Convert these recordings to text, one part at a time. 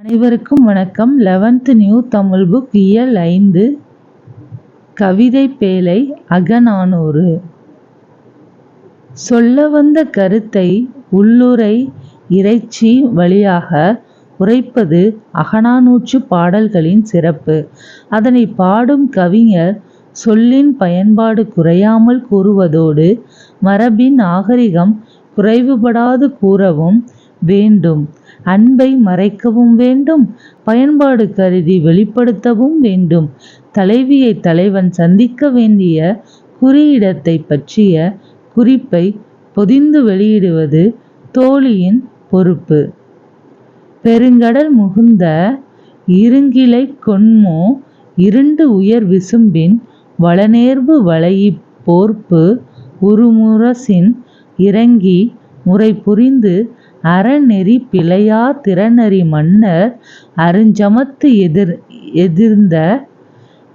அனைவருக்கும் வணக்கம். Eleventh new Tamil book இயல் ஐந்து கவிதை பேலை அகநானூறு. சொல்ல வந்த கருத்தை உள்ளுரை இறைச்சி வழியாக உரைப்பது அகநானூற்று பாடல்களின் சிறப்பு. அதனை பாடும் கவிஞர் சொல்லின் பயன்பாடு குறையாமல் கூறுவதோடு மரபின் நாகரிகம் குறைவுபடாது கூறவும் வேண்டும். அன்பை மறைக்கவும் வேண்டும் பயன்பாடு கருதி வெளிப்படுத்தவும் வேண்டும். தலைவியை தலைவன் சந்திக்க வேண்டிய குறியிடத்தை பற்றிய குறிப்பை பொதிந்து வெளியிடுவது தோழியின் பொறுப்பு. பெருங்கடல் முகுந்த இருங்கிலை கொண்மோ இருண்டு உயர் விசும்பின் வளநேர்வு வளையிப் போர்ப்பு உருமுரசின் இறங்கி முறை புரிந்து அறநெறி பிழையா திறனறி மன்னர் அருஞ்சமத்து எதிர் எதிர்ந்த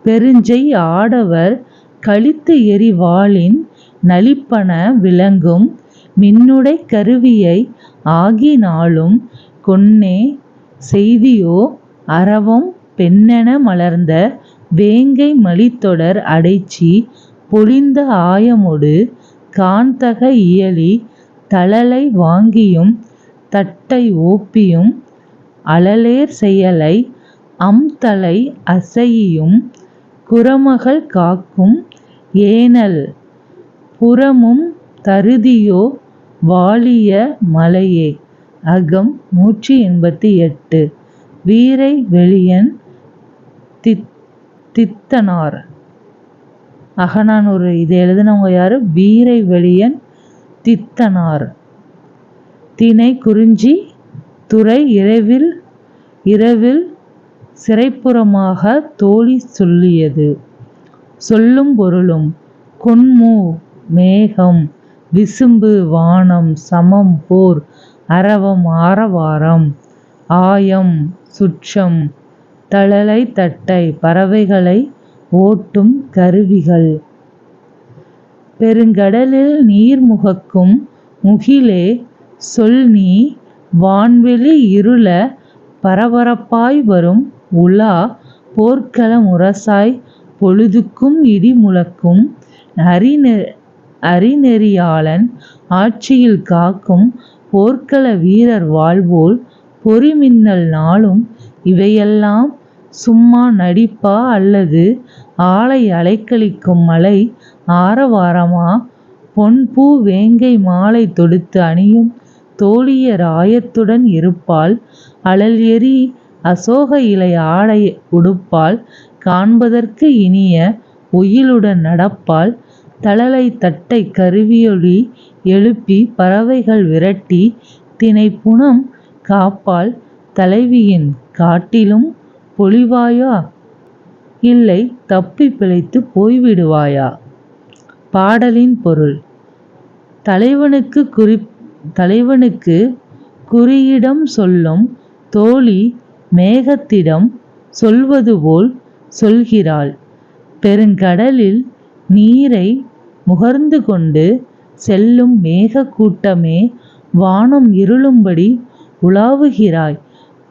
பெருஞ்செய் ஆடவர் கழித்து எரி வாளின் நளிப்பன விளங்கும் மின்னுடை கருவியை ஆகினாலும் கொன்னே செய்தியோ அரவம் பெண்ணென மலர்ந்த வேங்கை மலித்தொடர் அடைச்சி பொலிந்த ஆயமொடு காண்தக இயலி தழலை வாங்கியும் தட்டை ஓப்பியும் அழலேர் செயலை அம்தலை அசையும் குறமகள் காக்கும் ஏனல் புறமும் தருதியோ வாழிய மலையே. அகம் நூற்றி எண்பத்தி எட்டு. வீரை வெளியன் தித் தித்தனார். அகநானூறு. இது எழுதினவங்க யாரு? வீரை வெளியன் தித்தனார். தினை குறிஞ்சி துறை இரவில் இரவில் சிறைப்புறமாக தோழி சொல்லியது. சொல்லும் பொருளும் கொண்மூ மேகம் விசும்பு வானம் சமம் போர் அரவம் ஆரவாரம் ஆயம் சுற்றம் தழலை தட்டை பறவைகளை ஓட்டும் கருவிகள். பெருங்கடலில் நீர்முகக்கும் முகிலே சொல் நீ வான்வெளி இருள பரபரப்பாய் வரும் உலா போர்க்கள முரசாய் பொழுதுக்கும் இடி முழக்கும். அறிநெ அறிநெறியாளன் ஆட்சியில் காக்கும் போர்க்கள வீரர் வாழ்வோல் பொறிமின்னல் நாளும் இவையெல்லாம் சும்மா நடிப்பா அல்லது ஆளை அலைக்கழிக்கும் மலை ஆரவாரமா? பொன்பூ வேங்கை மாலை தொடுத்து அணியும் தோழியர் ஆயத்துடன் இருப்பாள். அழல் எறி அசோக இலை ஆடை உடுப்பாள். காண்பதற்கு இனிய ஒயிலுடன் நடப்பாள். தழலை தட்டை கருவியொலி எழுப்பி பறவைகள் விரட்டி தினைப்புனம் காப்பாள். தலைவியின் காட்டிலும் பொலிவாயா? இல்லை தப்பி பிழைத்து போய்விடுவாயா? பாடலின் பொருள். தலைவனுக்கு குறிப்பு தலைவனுக்கு குறியிடம் சொல்லும் தோழி மேகத்திடம் சொல்வது போல் சொல்கிறாள். பெருங்கடலில் நீரை முகர்ந்து கொண்டு செல்லும் மேக கூட்டமே வானம் இருளும்படி உலாவுகிறாய்.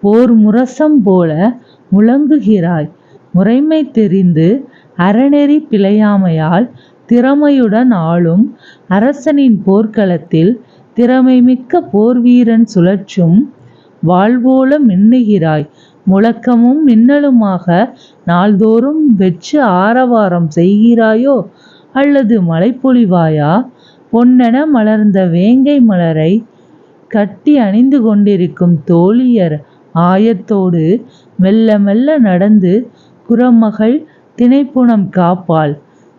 போர் முரசம் போல முழங்குகிறாய். முறைமை தெரிந்து அறநெறி பிழையாமையால் திறமையுடன் ஆளும் அரசனின் போர்க்களத்தில் திறமைமிக்க போர்வீரன் சுழற்றும் வாழ்வோல மின்னுகிறாய் முழக்கமும் மின்னலுமாக நாள்தோறும் வெற்று ஆரவாரம் செய்கிறாயோ? அல்லது மழை பொழிவாயா பொன்னென மலர்ந்த வேங்கை மலரை கட்டி அணிந்து கொண்டிருக்கும் தோழியர் ஆயத்தோடு மெல்ல மெல்ல நடந்து குறமகள் திணைப்புணம் காப்பாள்.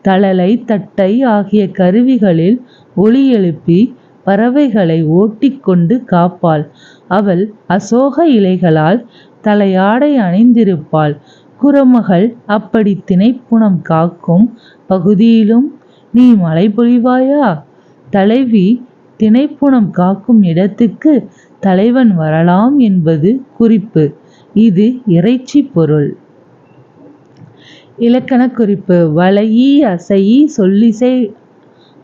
தழலை தட்டை ஆகிய கருவிகளில் ஒளி எழுப்பி பறவைகளை ஓட்டிக்கொண்டு காப்பாள். அவள் அசோக இலைகளால் தலையாடை அணிந்திருப்பாள். குறமகள் அப்படி தினைப்புனம் காக்கும். பகுதியிலும் நீ மழை பொழிவாயா தலைவி தினைப்புனம் காக்கும் இடத்துக்கு தலைவன் வரலாம் என்பது குறிப்பு. இது இறைச்சி பொருள். இலக்கண குறிப்பு. வளையி அசையி சொல்லிசை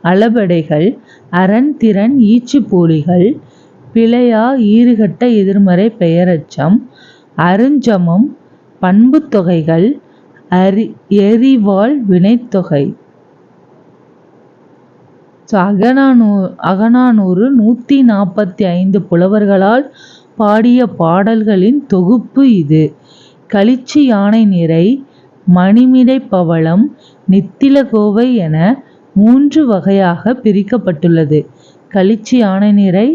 அளபெடைகள் அரண் திறன் ஈற்றுப்போலிகள் பிழையா ஈறுகட்ட எதிர்மறை பெயரெச்சம் அருஞ்சமம் பண்புத் தொகைகள் அரி எரிவாள் வினைத்தொகை. ஸோ அகநானூ அகநானூறு நூற்றி நாற்பத்தி ஐந்து புலவர்களால் பாடிய பாடல்களின் தொகுப்பு இது. களிச்சி யானை நிறை மணிமிடை பவளம் நித்திலகோவை என மூன்று வகையாக பிரிக்கப்பட்டுள்ளது. களிச்சி யானை நிறை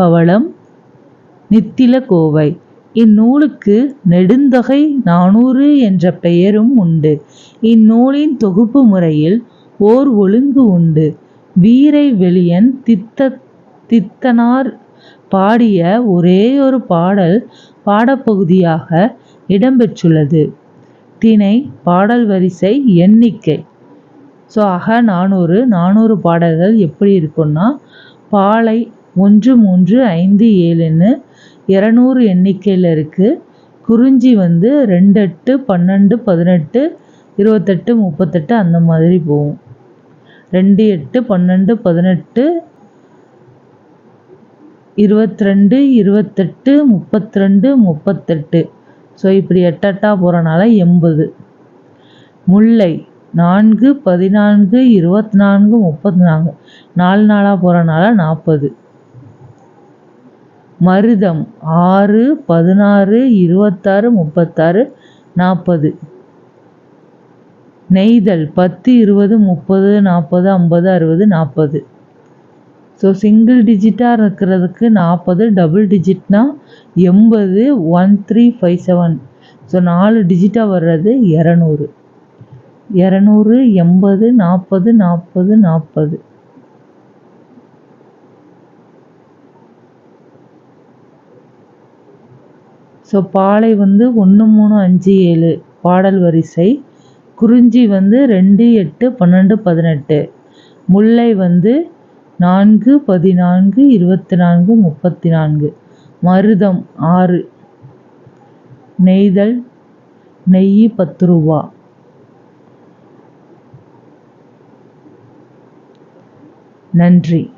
பவளம் நித்தில கோவை. இந்நூலுக்கு நெடுந்தொகை நானூறு என்ற பெயரும் உண்டு. இந்நூலின் தொகுப்பு முறையில் ஓர் ஒழுங்கு உண்டு. வீரை வெளியன் தித்த தித்தனார் பாடிய ஒரே ஒரு பாடல் பாடப்பகுதியாக இடம்பெற்றுள்ளது. திணை பாடல் வரிசை எண்ணிக்கை. ஸோ அக நானூறு நானூறு பாடல்கள் எப்படி இருக்கும்னா பாலை ஒன்று மூன்று ஐந்து ஏழுன்னு இரநூறு எண்ணிக்கையில் இருக்குது குறிஞ்சி வந்து ரெண்டு எட்டு பன்னெண்டு பதினெட்டு இருபத்தெட்டு முப்பத்தெட்டு அந்த மாதிரி போகும். ரெண்டு எட்டு பன்னெண்டு பதினெட்டு இருபத்ரெண்டு இருபத்தெட்டு முப்பத்திரெண்டு முப்பத்தெட்டு. ஸோ இப்படி எட்டெட்டாக போகிறனால எண்பது. முல்லை நான்கு பதினான்கு இருபத்தி நான்கு முப்பத்தி நான்கு நாலு நாளாக போகிறனால நாற்பது மருதம் ஆறு பதினாறு இருபத்தாறு முப்பத்தாறு நாற்பது நெய்தல் பத்து இருபது முப்பது நாற்பது ஐம்பது அறுபது நாற்பது ஸோ சிங்கிள் டிஜிட்டாக இருக்கிறதுக்கு நாற்பது டபுள் டிஜிட்னா எண்பது one three five seven so நாலு டிஜிட்டாக வர்றது இரநூறு. இரநூறு எண்பது நாற்பது நாற்பது நாற்பது. ஸோ பாலை வந்து ஒன்று மூணு அஞ்சு ஏழு. பாடல் வரிசை. குறிஞ்சி வந்து ரெண்டு எட்டு பன்னெண்டு பதினெட்டு. முல்லை வந்து நான்கு பதினான்கு இருபத்தி நான்கு முப்பத்தி நான்கு மருதம் ஆறு. நெய்தல் நெய் பத்து ரூபா. நன்றி.